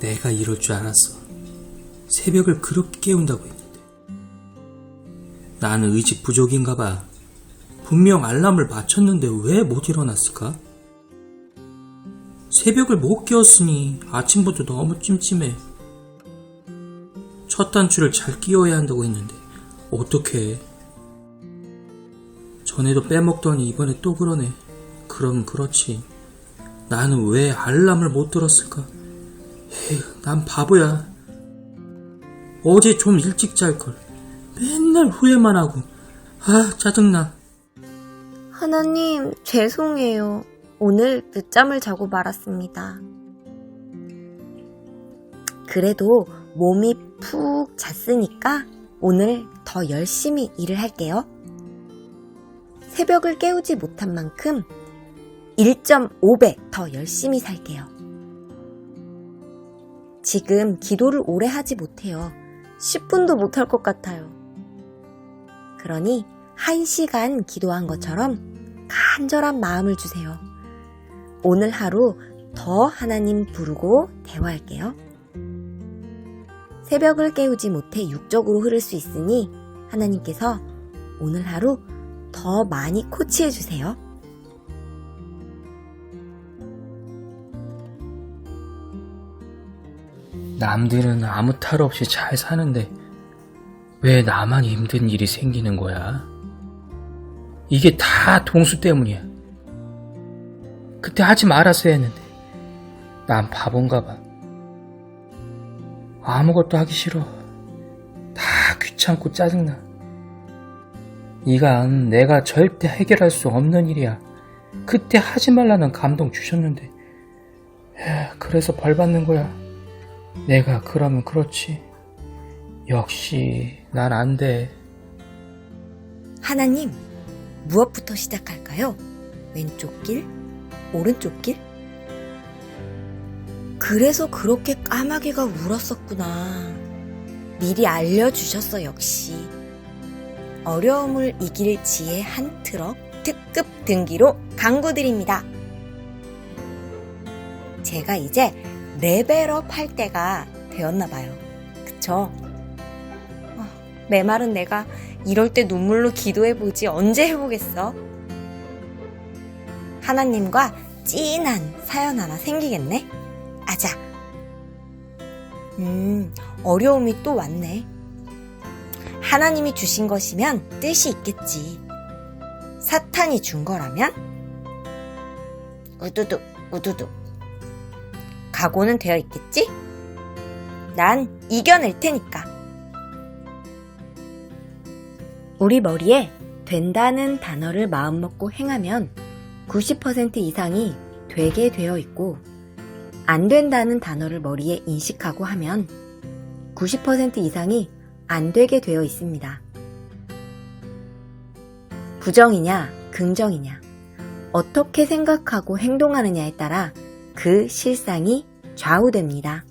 내가 이럴 줄 알았어. 새벽을 그렇게 깨운다고 했는데. 나는 의지 부족인가 봐. 분명 알람을 맞췄는데 왜 못 일어났을까? 새벽을 못 깨웠으니 아침부터 너무 찜찜해. 첫 단추를 잘 끼워야 한다고 했는데 어떻게? 전에도 빼먹더니 이번에 또 그러네. 그럼 그렇지. 나는 왜 알람을 못 들었을까? 에휴, 난 바보야. 어제 좀 일찍 잘걸. 맨날 후회만 하고. 아, 짜증나. 하나님, 죄송해요. 오늘 늦잠을 자고 말았습니다. 그래도 몸이 푹 잤으니까 오늘 더 열심히 일을 할게요. 새벽을 깨우지 못한 만큼 1.5배 더 열심히 살게요. 지금 기도를 오래 하지 못해요. 10분도 못할 것 같아요. 그러니 1시간 기도한 것처럼 간절한 마음을 주세요. 오늘 하루 더 하나님 부르고 대화할게요. 새벽을 깨우지 못해 육적으로 흐를 수 있으니 하나님께서 오늘 하루 더 많이 코치해 주세요. 남들은 아무 탈 없이 잘 사는데 왜 나만 힘든 일이 생기는 거야? 이게 다 동수 때문이야. 그때 하지 말았어야 했는데 난 바본가 봐. 아무것도 하기 싫어. 다 귀찮고 짜증나. 이건 내가 절대 해결할 수 없는 일이야. 그때 하지 말라는 감동 주셨는데. 그래서 벌 받는 거야. 내가 그러면 그렇지. 역시 난 안 돼. 하나님, 무엇부터 시작할까요? 왼쪽 길? 오른쪽 길? 그래서 그렇게 까마귀가 울었었구나. 미리 알려주셨어, 역시. 어려움을 이길 지혜 한 트럭 특급 등기로 강구드립니다. 제가 이제 레벨업 할 때가 되었나 봐요. 그쵸? 어, 내 말은 내가 이럴 때 눈물로 기도해보지 언제 해보겠어? 하나님과 찐한 사연 하나 생기겠네? 아자. 음, 어려움이 또 왔네. 하나님이 주신 것이면 뜻이 있겠지. 사탄이 준 거라면? 우두둑, 우두둑. 각오는 되어 있겠지? 난 이겨낼 테니까. 우리 머리에 된다는 단어를 마음먹고 행하면 90% 이상이 되게 되어 있고, 안 된다는 단어를 머리에 인식하고 하면 90% 이상이 안 되게 되어 있습니다. 부정이냐, 긍정이냐, 어떻게 생각하고 행동하느냐에 따라 그 실상이 좌우됩니다.